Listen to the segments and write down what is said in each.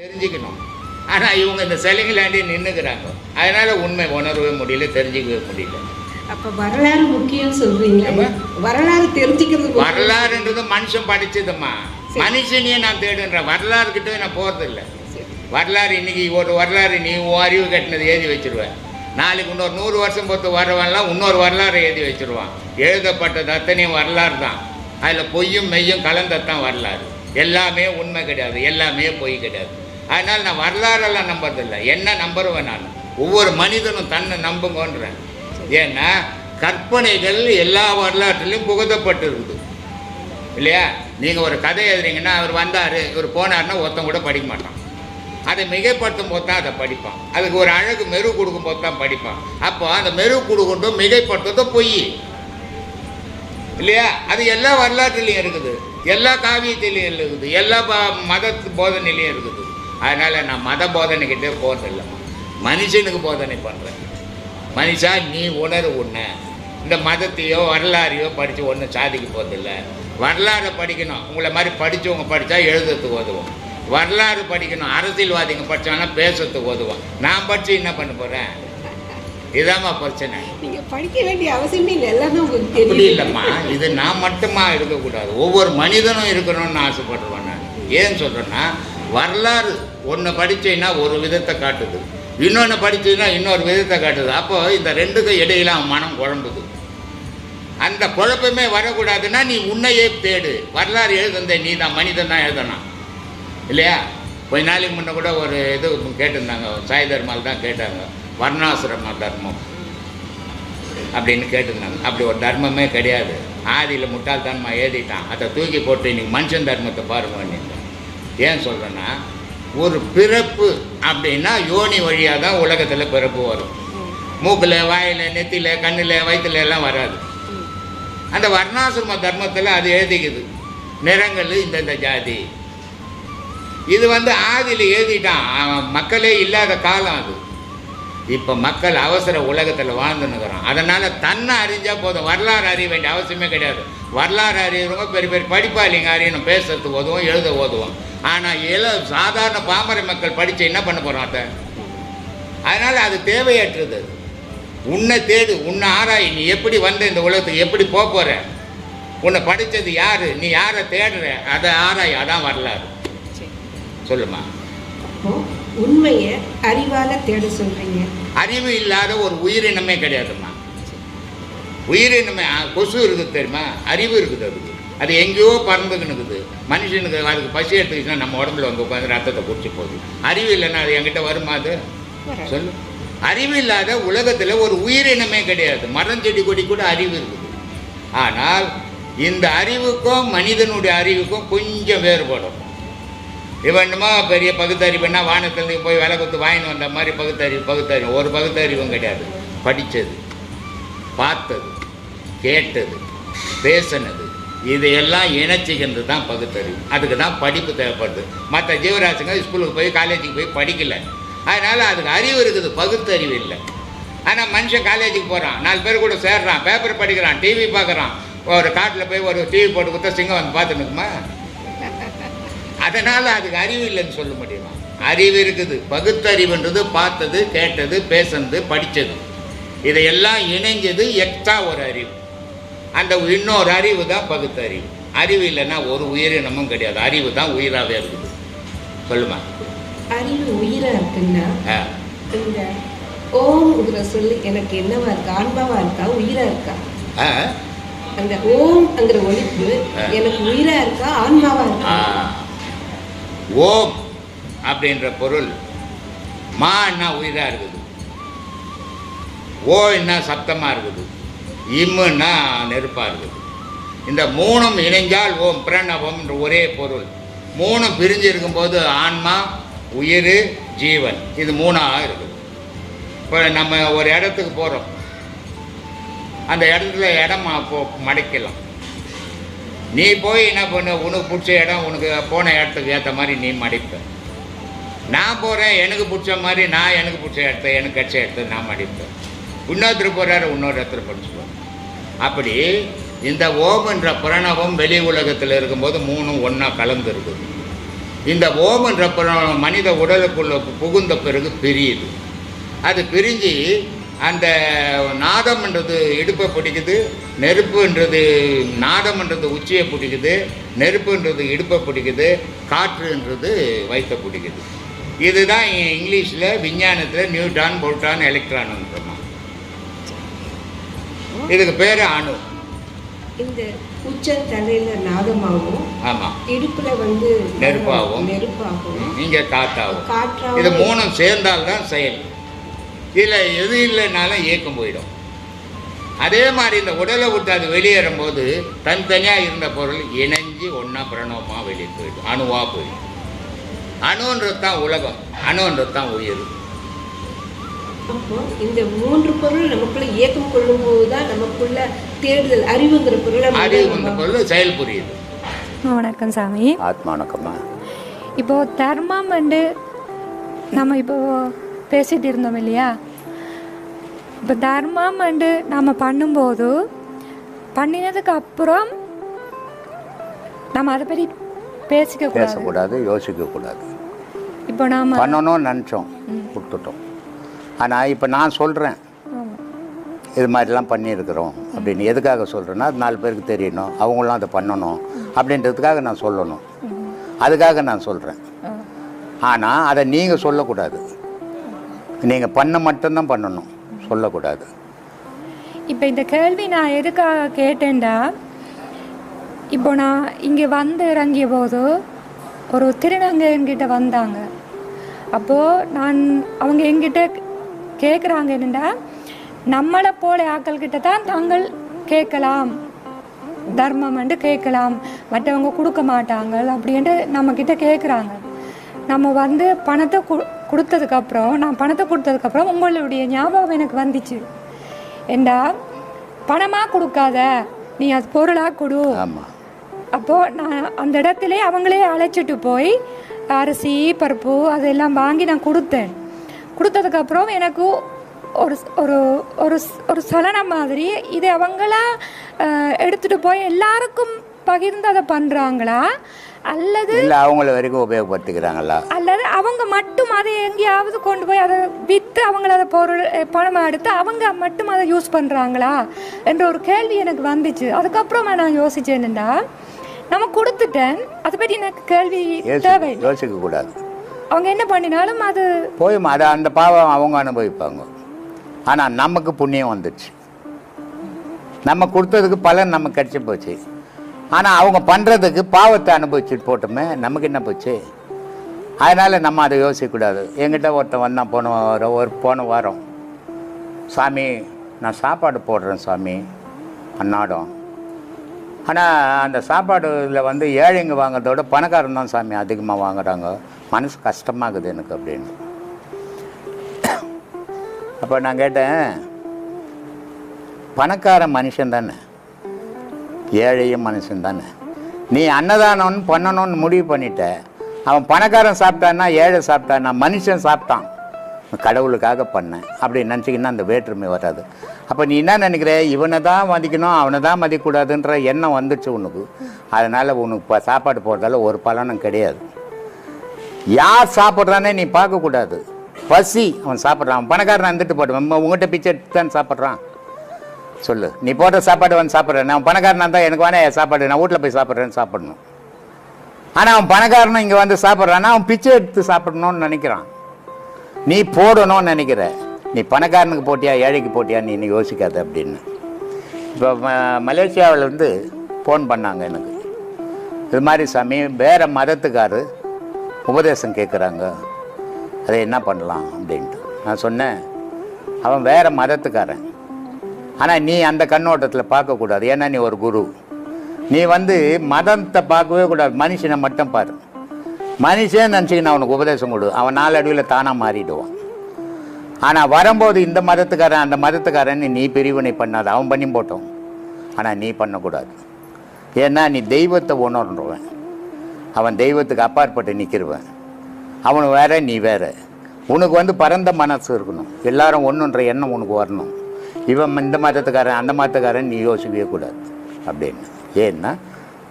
தெரிஞ்சுக்கணும். ஆனால் இவங்க இந்த சிலைங்களாண்டி நின்றுக்கிறாங்க அதனால உண்மை உணரவே முடியல தெரிஞ்சுக்கவே முடியல. அப்ப வரலாறு முக்கியம் ஏம்மா? வரலாறு தெரிஞ்சுக்கிறது. வரலாறுன்றது மனுஷன் படிச்சதும்மா. சரி. மனுஷனையே நான் தேடுன்றேன் வரலாறு கிட்ட நான் போகிறதில்ல. வரலாறு இன்னைக்கு ஒரு வரலாறு நீ உன் அறிவு கட்டினது எழுதி வச்சிருவேன் நாளைக்கு இன்னொரு நூறு வருஷம் பொறுத்து வரவன்லாம் இன்னொரு வரலாறு எழுதி வச்சிருவான். எழுதப்பட்டது அத்தனையும் வரலாறு தான். அதில் பொய்யும் மெய்யும் கலந்ததான் வரலாறு. எல்லாமே உண்மை கிடையாது. எல்லாமே பொய் கிடையாது. அதனால் நான் வரலாறெல்லாம் நம்புறதில்லை. என்ன நம்புறவன் நான்? ஒவ்வொரு மனிதனும் தன்னை நம்புங்கன்றேன். ஏன்னா கற்பனைகள் எல்லா வரலாற்றிலையும் புகுத்தப்பட்டு இருக்குது இல்லையா? நீங்கள் ஒரு கதை எழுதுறீங்கன்னா அவர் வந்தார் இவர் போனார்னா ஒருத்தன் கூட படிக்க மாட்டான். அதை மிகைப்படுத்தும் போது தான் அதை படிப்பான். அதுக்கு ஒரு அழகு மெரு கொடுக்கும் போது தான் படிப்பான். அப்போ அந்த மெரு கொடுக்கட்டும் மிகைப்படுத்துறதும் பொய். இல்லையா? அது எல்லா வரலாற்றுலையும் இருக்குது. எல்லா காவியத்திலையும் இருக்குது. எல்லா மத போதனையிலையும் இருக்குது. அதனால் நான் மத போதனைக்கிட்டே போகிறதில்ல மனுஷனுக்கு போதனை பண்ணுறேன் மனுஷா நீ உணரு உன்னை. இந்த மதத்தையோ வரலாறையோ படித்து ஒன்றும் சாதிக்க போகிறதில்ல வரலாறை படிக்கணும். உங்களை மாதிரி படித்தவங்க படித்தா எழுதுறதுக்கு உதவும். வரலாறு படிக்கணும். அரசியல்வாதிங்க படித்தாங்கன்னா பேசுறதுக்கு உதவும். நான் படித்து என்ன பண்ண போகிறேன் இதாம்மா பிரச்சனை. நீங்க படிக்க வேண்டிய அவசியமே இல்லை. எல்லாமே உங்களுக்கு அப்படி இல்லைம்மா. இது நான் மட்டுமா இருக்கக்கூடாது. ஒவ்வொரு மனிதனும் இருக்கணும்னு ஆசைப்படுறேன் நான். ஏன் சொல்கிறேன்னா வரலாறு ஒன்று படித்தீங்கன்னா ஒரு விதத்தை காட்டுது. இன்னொன்று படித்தீங்கன்னா இன்னொரு விதத்தை காட்டுது. அப்போ இந்த ரெண்டுக்கும் இடையில அவன் மனம் குழம்புது. அந்த குழப்பமே வரக்கூடாதுன்னா நீ உன்னையே தேடு. வரலாறு எழுதுந்த நீ தான் மனிதன் தான் எழுதணும் இல்லையா? கொஞ்ச நாளைக்கு முன்ன கூட ஒரு இது கேட்டிருந்தாங்க. சாய் தர்மால் தான் கேட்டாங்க. வர்ணாசிரம தர்மம் அப்படின்னு கேட்டிருந்தாங்க. அப்படி ஒரு தர்மமே கிடையாது. ஆதியில் முட்டாள்தனமாக எழுதிட்டான். அதை தூக்கி போட்டு இன்னைக்கு மனுஷன் தர்மத்தை பாருங்க ஏன் சொல்கிறேன்னா ஒரு பிறப்பு அப்படின்னா யோனி வழியாக தான் உலகத்தில் பிறப்பு வரும். மூக்கில் வாயில் நெத்தியில் கண்ணில் வயிற்றுல எல்லாம் வராது. அந்த வர்ணாசிரம தர்மத்தில் அது எழுதிக்குது. நிறங்கள் இந்தந்த ஜாதி. இது வந்து ஆதியில் எழுதிட்டான். மக்களே இல்லாத காலம் அது. இப்போ மக்கள் அவசர உலகத்தில் வாழ்ந்துன்னுக்குறான். அதனால் தன்னை அறிஞ்சால் போதும். வரலாறு அறிய வேண்டிய அவசியமே கிடையாது. வரலாறு அறியறவங்க பெரிய பெரிய படிப்பாளிங்க அறியணும். பேசுறதுக்கு ஓதுவோம் எழுத ஓதுவோம். ஆனால் இள சாதாரண பாமர மக்கள் படித்து என்ன பண்ண போகிறோம் அதை அதனால் அது தேவையற்றது. அது. உன்னை தேடு உன்னை ஆராய் நீ எப்படி வந்த இந்த உலகத்துக்கு எப்படி போக போகிற உன்னை படித்தது யார்? நீ யாரை தேடுற? அதை ஆராய் அதான் வரலாறு. சொல்லுமா? உண்மையை அறிவால தேட சொல்றீங்க. அறிவு இல்லாத ஒரு உயிரினமே கிடையாதும்மா. உயிரினமே கொசு இருக்குது தெரியுமா? அறிவு இருக்குது அதுக்கு. அது எங்கேயோ பறந்துக்கினுக்குது மனுஷனுக்கு அதுக்கு பசி எடுத்துக்கிச்சுன்னா நம்ம உடம்புல வந்து உட்காந்து ரத்தத்தை குடிச்சு போகுது. அறிவு இல்லைன்னா அது என்கிட்ட வருமா அது. சொல்லு. அறிவு இல்லாத உலகத்தில் ஒரு உயிரினமே கிடையாது. மரம் செடி கொடி கூட அறிவு இருக்குது. ஆனால் இந்த அறிவுக்கும் மனிதனுடைய அறிவுக்கும் கொஞ்சம் வேறுபடும். இவனுமா பெரிய பகுத்தறிவுன்னா வானத்துலேருந்து போய் விலை கொடுத்து வாங்கின்னு வந்த மாதிரி பகுத்தறிவு பகுத்தறிவு ஒரு பகுத்தறிவும் கிடையாது. படித்தது பார்த்தது கேட்டது பேசினது இதையெல்லாம் இணைச்சிக்கிறது தான் பகுத்தறிவு அதுக்கு தான் படிப்பு தேவைப்படுது. மற்ற ஜீவராசிங்க ஸ்கூலுக்கு போய் காலேஜுக்கு போய் படிக்கல. அதனால் அதுக்கு அறிவு இருக்குது பகுத்தறிவு இல்லை. ஆனால் மனுஷன் காலேஜுக்கு போகிறான் நாலு பேர் கூட சேர்றான் பேப்பர் படிக்கிறான் டிவி பார்க்குறான். ஒரு காட்டில் போய் ஒரு டிவி போட்டு கொடுத்தா சிங்கம் வந்து பார்த்துனுக்குமா அதனால் அதுக்கு அறிவு இல்லைன்னு சொல்ல முடியுமா? அறிவு இருக்குது. பகுத்தறிவுன்றது பார்த்தது கேட்டது பேசுனது படித்தது இதையெல்லாம் இணைஞ்சது எக்ஸ்ட்ரா ஒரு அறிவு. அந்த இன்னொரு அறிவு தான் பகுத்தறிவு. அறிவு இல்லைன்னா ஒரு உயிரினமும் கிடையாது. அறிவு தான் உயிராகவே இருக்குது. சொல்லுமா? அறிவு உயிரா இருக்குன்னா இந்த ஓம்ங்கிற சொல்லி எனக்கு என்னவா இருக்கா ஆன்மாவா இருக்கா உயிரா இருக்கா? அந்த ஓம்ங்கிற ஒழிப்பு. எனக்கு உயிரா இருக்கா ஆன்மாவா இருக்கா. ஓம் அப்படின்ற பொருள் மான்னா உயிராக இருக்குது. ஓ என்ன சப்தமாக இருக்குது. இம்முன்னா நெருப்பாக இருக்குது இந்த மூணும் இணைஞ்சால் ஓம் பிரணவம் என்று ஒரே பொருள். மூணும் பிரிஞ்சு இருக்கும்போது ஆன்மா உயிர் ஜீவன். இது மூணாக இருக்குது. இப்போ நம்ம ஒரு இடத்துக்கு போகிறோம் அந்த இடத்துல இடம் போ மடைக்கலாம். நீ போய் என்ன பண்ண? உனக்கு பிடிச்ச இடம் உனக்கு போன இடத்துக்கு ஏற்ற மாதிரி நீ மடிப்ப. நான் போகிறேன் எனக்கு பிடிச்ச மாதிரி நான் எனக்கு பிடிச்ச இடத்த எனக்கு கிடைச்ச இடத்த நான் மடிப்பேன். இன்னொருத்தர் போகிறாரு இன்னொரு இடத்துல படிச்சுக்குவாங்க அப்படி இந்த ஓம்ன்ற பிரணவம் வெளி உலகத்தில் இருக்கும்போது மூணும் ஒன்றா கலந்து இருக்குது. இந்த ஓம்ன்ற பிரணவம் மனித உடலுக்குள்ள புகுந்த பிறகு பிரியுது. அது பிரிஞ்சு அந்த நாதம்ன்றது இடுப்பை பிடிக்குது நெருப்புன்றது நாதம்ன்றது உச்சியை பிடிக்குது நெருப்புன்றது இடுப்பை பிடிக்குது காற்றுன்றது வயிற்றை பிடிக்குது. இதுதான் இங்கிலீஷில் விஞ்ஞானத்தில் நியூட்ரான் புரோட்டான் எலக்ட்ரான்ன்றோம் இதுக்கு பேர் அணு. இந்த உச்சந்தலையில நாதமாகவும் ஆமாம் இடுப்புல வந்து நெருப்பாகும். நெருப்பாகவும் இங்கே காத்தாகும் இது காற்றாகவும் மூணும் சேர்ந்தால்தான் செயல். இதில் எது இல்லைனாலும் இயக்கம் போயிடும். அதே மாதிரி இந்த உடலை விட்டு அது வெளியேறும் போது தனித்தனியாக இருந்த பொருள் இணைஞ்சு ஒன்றா பிரணவமாக வெளியே போயிடும். அணுவாக போயிடும். அணுன்றது தான் உலகம். அணுன்றது தான் உயிர். அப்போ இந்த மூன்று பொருள் நமக்குள்ள இயக்கம் கொள்ளும் போதுதான் நமக்குள்ள தேடுதல் அறிவுங்கிற பொருளை அறிவு முதல்ல இந்த நம்ம- பொருள் செயல் புரியுது. வணக்கம் சாமி. ஆத்மா வணக்கம்மா. இப்போ தர்மம் வந்து நம்ம இப்போ பேசிட்டு இருந்தோம் இல்லையா? இப்போ தர்மம் வந்து நம்ம பண்ணும்போது பண்ணினதுக்கு அப்புறம் நம்ம அதை பற்றி பேசிக்க கூடாது பேசக்கூடாது யோசிக்கக்கூடாது. இப்போ நாம பண்ணணும்னு நினச்சோம் கொடுத்துட்டோம். ஆனால் இப்போ நான் சொல்கிறேன் இது மாதிரிலாம் பண்ணியிருக்கிறோம். அப்படின்னு எதுக்காக சொல்கிறேன்னா அது நாலு பேருக்கு தெரியணும். அவங்களும் அதை பண்ணணும். அப்படின்றதுக்காக நான் சொல்லணும். அதுக்காக நான் சொல்கிறேன் ஆனால் அதை நீங்கள் சொல்லக்கூடாது. நீங்கள் பண்ண மட்டும்தான் பண்ணணும். சொல்லக்கூடாது. இப்போ இந்த கேள்வி நான் எதுக்காக கேட்டேன்டா இப்போ நான் இங்கே வந்து இறங்கிய போது ஒரு திருநங்கையன்கிட்ட வந்தாங்க. அப்போது நான் அவங்க என்கிட்ட கேட்குறாங்க என்னடா நம்மளை போல ஆட்கள்கிட்ட தான் தாங்கள் கேட்கலாம். தர்மம் வந்து கேட்கலாம். மற்றவங்க கொடுக்க மாட்டாங்க அப்படின்ட்டு நம்மக்கிட்ட கேட்குறாங்க நம்ம வந்து பணத்தை கு கொடுத்ததுக்கப்புறம் நான் பணத்தை கொடுத்ததுக்கப்புறம் உங்களுடைய ஞாபகம் எனக்கு வந்துச்சு. ஏண்டா பணமாக கொடுக்காத நீ அது பொருளாக கொடு. அப்போது நான் அந்த இடத்துல அவங்களே அழைச்சிட்டு போய் அரிசி பருப்பு அதெல்லாம் வாங்கி நான் கொடுத்தேன். கொடுத்ததுக்கப்புறம் எனக்கு ஒரு ஒரு ஒரு ஒரு சலனம் மாதிரி இது அவங்களா அஹ், எடுத்துட்டு போய் எல்லாருக்கும் பகிர்ந்து அதை பண்ணுறாங்களா அல்லது இல்லை அவங்கள வரைக்கும் உபயோகப்படுத்திக்கிறாங்களா? அல்லது அவங்க மட்டும் அதை எங்கேயாவது கொண்டு போய் அதை விற்று அவங்கள அதை பொருள் அஹ், பணமா எடுத்து அவங்க மட்டும் அதை யூஸ் பண்ணுறாங்களா என்ற ஒரு கேள்வி எனக்கு வந்துச்சு. அதுக்கப்புறமா நான் யோசிச்சேன்டா நம்ம கொடுத்துட்டேன். அதை பற்றி எனக்கு கேள்வி தேவை யோசி யோசிக்கக்கூடாது. அவங்க என்ன பண்ணினாலும் அது போயும் அது அந்த பாவம் அவங்க அனுபவிப்பாங்க. ஆனால் நமக்கு புண்ணியம் வந்துடுச்சு நம்ம கொடுத்ததுக்கு பலன் நமக்கு கிடச்சி போச்சு. ஆனால் அவங்க பண்ணுறதுக்கு பாவத்தை அனுபவிச்சுட்டு போட்டோமே நமக்கு என்ன போச்சு? அதனால் நம்ம அதை யோசிக்கக்கூடாது. என்கிட்ட ஒருத்தன் வந்தான் போன வாரம் ஒரு போன வாரம். சாமி நான் சாப்பாடு போடுறேன் சாமி. அன்னாடம். ஆனால் அந்த சாப்பாடுல வந்து ஏழைங்க வாங்குறதோட பணக்காரன் தான் சாமி அதிகமாக வாங்குறாங்க. மனசு கஷ்டமாகுது எனக்கு அப்படின்னு. அப்போ நான் கேட்டேன் பணக்கார மனுஷன் தானே? ஏழையும் மனுஷன் தானே? நீ அன்னதானம்னு பண்ணணும்னு முடிவு பண்ணிட்ட. அவன் பணக்காரன் சாப்பிட்டான்னா ஏழை சாப்பிட்டான்னா மனுஷன் சாப்பிட்டான். கடவுளுக்காக பண்ணேன். அப்படி நினச்சிக்கின்னா அந்த வேற்றுமை வராது. அப்போ நீ என்ன நினைக்கிற? இவனை தான் மதிக்கணும் அவனை தான் மதிக்கக்கூடாதுன்ற எண்ணம் வந்துச்சு உனக்கு. அதனால் உனக்கு இப்போ சாப்பாடு போடுறதால ஒரு பலனும் கிடையாது. யார் சாப்பிட்றானே நீ பார்க்கக்கூடாது. பசி அவன் சாப்பிட்றான். அவன் பணக்காரன் வந்துட்டு போட்டுவன் உங்கள்கிட்ட பிச்சை எடுத்து தான் சாப்பிட்றான். சொல்லு. நீ போட்ட சாப்பாடு வந்து சாப்பிட்றேன். நான் பணக்காரனாக இருந்தால் எனக்கு வேணா சாப்பாடு நான் வீட்டில் போய் சாப்பிட்றேன்னு சாப்பிடணும். ஆனால் அவன் பணக்காரனும் இங்கே வந்து சாப்பிட்றான்னா அவன் பிச்சை எடுத்து சாப்பிடணும்னு நினைக்கிறான். நீ போடணும்னு நினைக்கிற. நீ பணக்காரனுக்கு போட்டியா ஏழைக்கு போட்டியா நீ நீ யோசிக்காத அப்படின்னு. இப்போ மலேசியாவில் இருந்து ஃபோன் பண்ணாங்க எனக்கு. இது மாதிரி சாமி வேறு மதத்துக்காரு உபதேசம் கேட்குறாங்க அதை என்ன பண்ணலாம் அப்படின்ட்டு. நான் சொன்னேன் அவன் வேறு மதத்துக்காரன். ஆனால் நீ அந்த கண்ணோட்டத்தில் பார்க்கக்கூடாது. ஏன்னா நீ ஒரு குரு. நீ வந்து மதத்தை பார்க்கவே கூடாது. மனுஷனை மட்டும் பாரு. மனுஷன் நினச்சிக்கின்னு அவனுக்கு உபதேசம் கொடு. அவன் நாளடைவில் தானாக மாறிடுவான். ஆனால் வரும்போது இந்த மதத்துக்காரன் அந்த மதத்துக்காரன் நீ பிரிவினை பண்ணாத. அவன் பண்ணி போட்டோம் ஆனால் நீ பண்ணக்கூடாது. ஏன்னா நீ தெய்வத்தை உணர்ன்றவன் அவன் தெய்வத்துக்கு அப்பாற்பட்டு நிற்கிறவன் அவன் வேற நீ வேற. உனக்கு வந்து பரந்த மனசு இருக்கணும். எல்லாரும் ஒன்றுன்ற எண்ணம் உனக்கு வரணும். இவன் இந்த மதத்துக்காரன் அந்த மதத்துக்காரன் நீ யோசிக்கவே கூடாது. அப்படின்னு. ஏன்னா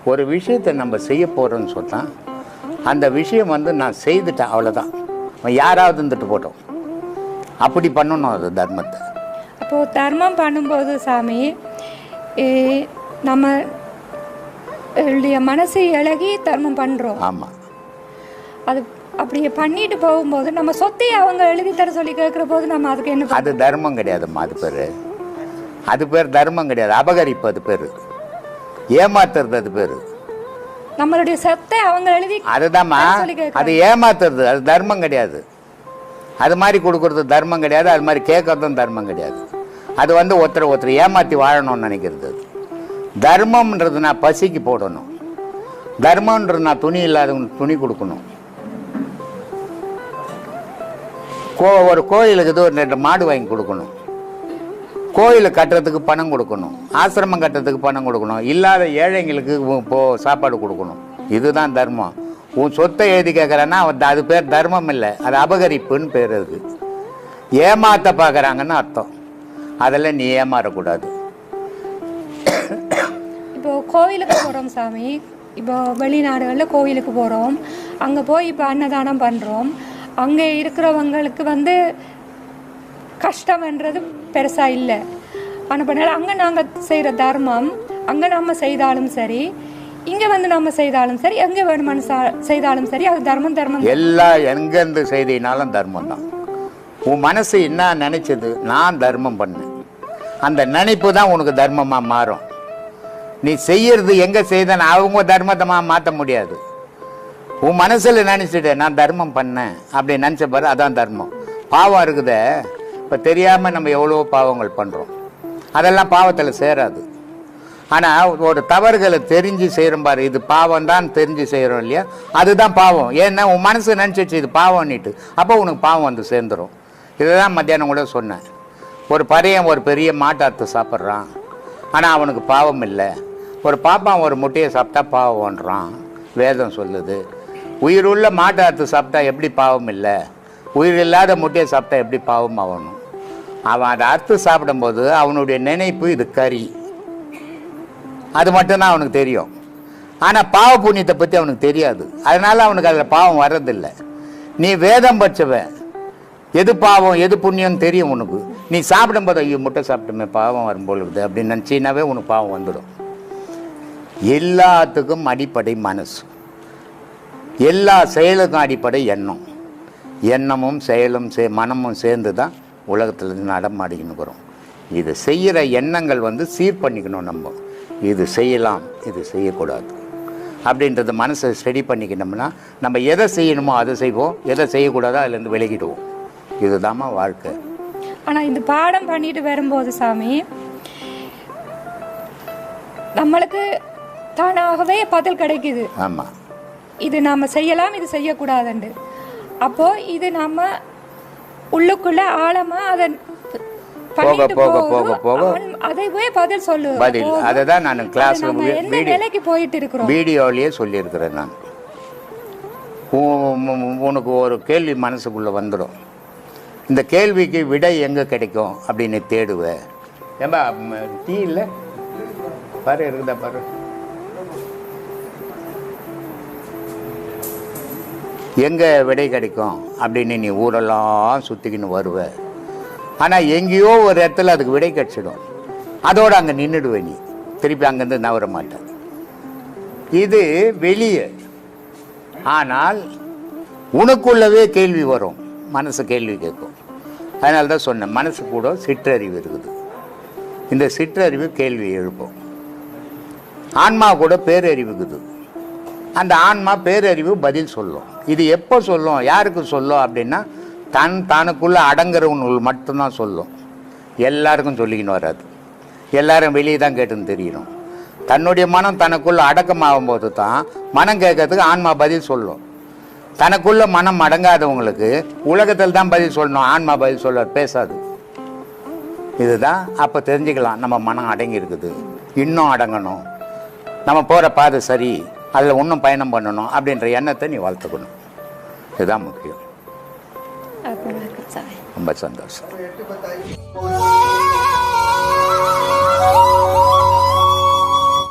ஒரு விஷயத்தை நம்ம செய்ய போகிறோன்னு சொன்னால் அந்த விஷயம் வந்து நான் செய்துட்டேன் அவ்வளோதான் யாராவது இருந்துட்டு போட்டோம். அப்படி பண்ணணும் அது தர்மத்தை. அப்போது தர்மம் பண்ணும்போது சாமி நம்ம மனசை இழகி தர்மம் பண்ணுறோம் ஆமாம் அது அப்படியே பண்ணிட்டு போகும்போது நம்ம சொத்தை அவங்க எழுதி தர சொல்லி கேட்குற போது நம்ம அதுக்கு என்ன அது தர்மம் கிடையாதும்மா அது பேர். அது பேர் தர்மம் கிடையாது. அபகரிப்பு அது பேர். ஏமாத்துறது அது பேர். நம்மளுடைய சொத்தை அவங்க எழுதி கேட்குறாங்க. அது ஏமாத்துறது. அது தர்மம் கிடையாது. அது மாதிரி கொடுக்கறது தர்மம் கிடையாது. அது மாதிரி கேட்கறதும் தர்மம் கிடையாது. அது வந்து ஒருத்தர் ஒருத்தர் ஏமாற்றி வாழணும்னு நினைக்கிறது அது. தர்மம்ன்றது நான் பசிக்கு போடணும். தர்மன்றது நான் துணி இல்லாதவங்களுக்கு துணி கொடுக்கணும். கோ ஒரு கோயிலுக்கு இது ஒரு ரெண்டு மாடு வாங்கி கொடுக்கணும். கோயில் கட்டுறதுக்கு பணம் கொடுக்கணும் ஆசிரமம் கட்டுறதுக்கு பணம் கொடுக்கணும் இல்லாத ஏழைங்களுக்கு இப்போ போ சாப்பாடு கொடுக்கணும். இதுதான் தர்மம். உன் சொத்தை எழுதி கேட்குறேன்னா அது பேர் தர்மம் இல்லை அது அபகரிப்புன்னு பேர் அது ஏமாத்த பார்க்குறாங்கன்னு அர்த்தம். அதில் நீ ஏமாறக்கூடாது. இப்போ கோயிலுக்கு போகிறோம் சாமி. இப்போ வெளிநாடுகளில் கோயிலுக்கு போகிறோம் அங்கே போய் இப்போ அன்னதானம் பண்ணுறோம் அங்கே இருக்கிறவங்களுக்கு வந்து கஷ்டம்ன்றது பெருசாக இல்லை. ஆனால் பண்ணாலும் அங்கே நாங்கள் செய்கிற தர்மம் அங்கே நம்ம செய்தாலும் சரி இங்கே வந்து நம்ம செய்தாலும் சரி எங்கே வேணுமானு சா- செய்தாலும் சரி அது தர்மம் தர்மம். எல்லா எங்கேருந்து செய்தினாலும் தர்மம் தான். உன் மனசு என்ன நினைச்சது? நான் தர்மம் பண்ணேன். அந்த நினைப்பு தான் உனக்கு தர்மமாக மாறும். நீ செய்யறது எங்கே செய்தன அவங்க தர்மத்தமாக மாற்ற முடியாது. உன் மனசில் நினச்சிட்டு நான் தர்மம் பண்ணேன். அப்படி நினச்ச பாரு அதான் தர்மம். பாவம் இருக்குதே. இப்போ தெரியாமல் நம்ம எவ்வளோ பாவங்கள் பண்ணுறோம் அதெல்லாம் பாவத்தில் சேராது. ஆனால் ஒரு தவறுகளை தெரிஞ்சு செய்கிறோம் பாரு இது பாவம் தான் தெரிஞ்சு செய்கிறோம் இல்லையா? அதுதான் பாவம். ஏன்னா உன் மனசு நினச்சிச்சு இது பாவம்னிட்டு அப்போ உனக்கு பாவம் வந்து சேர்ந்துடும் இதுதான் மத்தியானம் கூட சொன்னேன். ஒரு பறையன் ஒரு பெரிய மாட்டாத்து சாப்பிட்றான். ஆனால் அவனுக்கு பாவம் இல்லை. ஒரு பாப்பான் ஒரு முட்டையை சாப்பிட்டா பாவம்ன்றான். வேதம் சொல்லுது. உயிருள்ள மாட்டாத்து சாப்பிட்டா எப்படி பாவம் இல்லை? உயிர் இல்லாத முட்டையை சாப்பிட்டா எப்படி பாவம் ஆகணும்? அவன் அதை அறுத்து சாப்பிடும்போது அவனுடைய நினைப்பு இது கறி. அது மட்டும்தான் அவனுக்கு தெரியும். ஆனால் பாவ புண்ணியத்தை பற்றி அவனுக்கு தெரியாது. அதனால் அவனுக்கு அதில் பாவம் வர்றதில்லை. நீ வேதம் படித்தவன் எது பாவம் எது புண்ணியம்னு தெரியும் உனக்கு. நீ சாப்பிடும்போது ஐயோ முட்டை சாப்பிட்டுமே பாவம் வரும் அப்படின்னு நினச்சினாவே உனக்கு பாவம் வந்துடும். எல்லாத்துக்கும் அடிப்படை மனசு. எல்லா செயலுக்கும் அடிப்படை எண்ணம். எண்ணமும் செயலும் சே மனமும் சேர்ந்து தான் உலகத்தில் நடமாடிக்கணுக்கிறோம் இது செய்கிற எண்ணங்கள் வந்து சீர் பண்ணிக்கணும் நம்ம. இது செய்யலாம் இது செய்யக்கூடாது. அப்படின்றது மனசை ஸ்டடி பண்ணிக்கிட்டோம்னா நம்ம எதை செய்யணுமோ அதை செய்வோம் எதை செய்யக்கூடாதோ அதுலேருந்து விலகிடுவோம். இதுதாம்மா வாழ்க்கை. ஆனால் இந்த பாடம் பண்ணிட்டு வரும்போது சாமி நம்மளுக்கு தானாகவே பதில் கிடைக்குது. ஆமாம் இது நாம செய்யலாம் இது செய்யக்கூடாதுண்டு அப்போ இது நம்ம உள்ளுக்குள்ள ஆழமா அதை போக, போக. போக. அவன் அதைவே பதில் சொல்லு பதில். அதை தான் நான் வீடியோ நிலைக்கு போயிட்டு இருக்கிறோம்? வீடியோலேயே சொல்லியிருக்கிறேன் நான். உனக்கு ஒரு கேள்வி மனசுக்குள்ளே வந்துடும். இந்த கேள்விக்கு விடை எங்கே கிடைக்கும் அப்படின்னு தேடுவேன் ஏம்பா ம- டீ இல்லை? பாரு இருக்குதா பாரு. எங்கே விடை கிடைக்கும் அப்படின்னு நீ ஊரெல்லாம் சுற்றிக்கின்னு வருவ. ஆனால் எங்கேயோ ஒரு இடத்துல அதுக்கு விடை கிடச்சிடும். அதோடு அங்கே நின்றுடுவேன் நீ. திருப்பி அங்கேருந்து நவர மாட்டேன். இது வெளியே. ஆனால் உனக்குள்ளவே கேள்வி வரும். மனசு கேள்வி கேட்கும். அதனால தான் சொன்னேன் மனசு கூட சிற்றறிவு இருக்குது. இந்த சிற்றறிவு கேள்வி எழுப்பும். ஆன்மா கூட பேரறிவு இருக்குது. அந்த ஆன்மா பேரறிவு பதில் சொல்லும். இது எப்போ சொல்லும்? யாருக்கு சொல்லும் அப்படின்னா தன் தனக்குள்ளே அடங்குறவனுள் மட்டும்தான் சொல்லும். எல்லாருக்கும் சொல்லிக்கின்னு வராது. எல்லாரும் வெளியே தான் கேட்டுன்னு தெரியணும். தன்னுடைய மனம் தனக்குள்ளே அடக்கமாகும் போது தான் மனம் கேட்கறதுக்கு ஆன்மா பதில் சொல்லும். தனக்குள்ள மனம் அடங்காதவங்களுக்கு உலகத்தில் தான் பதில் சொல்லணும். ஆன்மா பதில் சொல்ல பேசாது. இதுதான் அப்போ தெரிஞ்சுக்கலாம் நம்ம மனம் அடங்கி இருக்குது. இன்னும் அடங்கணும். நம்ம போகிற பாதை சரி. அதில் இன்னும் பயணம் பண்ணணும் அப்படின்ற எண்ணத்தை நீ வளர்த்துக்கணும். இதுதான் முக்கியம். ரொம்ப சந்தோஷம்.